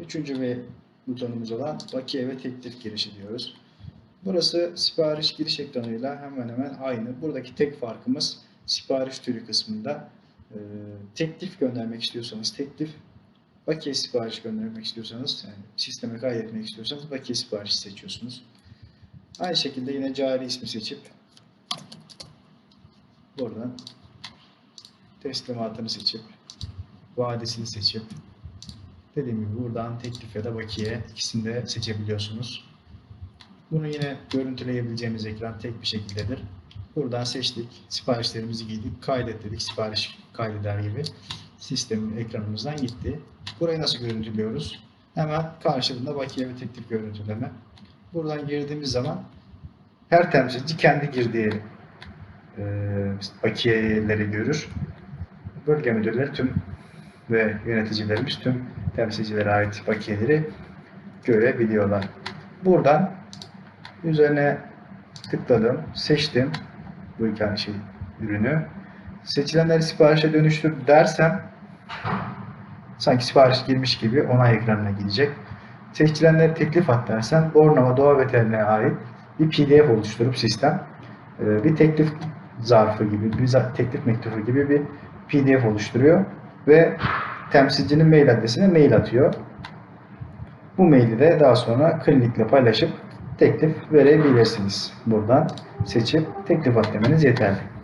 Üçüncü ve butonumuz olan bakiye ve teklif girişi diyoruz. Burası sipariş giriş ekranıyla hemen hemen aynı. Buradaki tek farkımız sipariş türü kısmında e, teklif göndermek istiyorsanız teklif, bakiye sipariş göndermek istiyorsanız, yani sisteme kaydetmek istiyorsanız bakiye siparişi seçiyorsunuz. Aynı şekilde yine cari ismi seçip buradan teslimatını seçip vadesini seçip dediğim gibi buradan teklif ya da bakiye ikisini de seçebiliyorsunuz. Bunu yine görüntüleyebileceğimiz ekran tek bir şekildedir. Buradan seçtik, siparişlerimizi giydik, kaydet dedik, sipariş kaydeder gibi sistemin ekranımızdan gitti. Burayı nasıl görüntülüyoruz? Hemen karşılığında bakiye ve teklif görüntüleme. Buradan girdiğimiz zaman her temsilci kendi girdiği e, bakiyeleri görür. Bölge müdürleri tüm ve yöneticilerimiz tüm temsilcilere ait bakiyeleri görebiliyorlar. Buradan üzerine tıkladım, seçtim bu iki şey ürünü. Seçilenleri siparişe dönüştür dersem sanki sipariş girmiş gibi onay ekranına gidecek. Seçilenleri teklif at dersen Bornova Doğa Veteriner'e ait bir PDF oluşturup sistem e, bir teklif zarfı gibi, bir teklif mektubu gibi bir PDF oluşturuyor ve temsilcinin mail adresine mail atıyor. Bu maili de daha sonra klinikle paylaşıp teklif verebilirsiniz. Buradan seçip teklif at yeterli.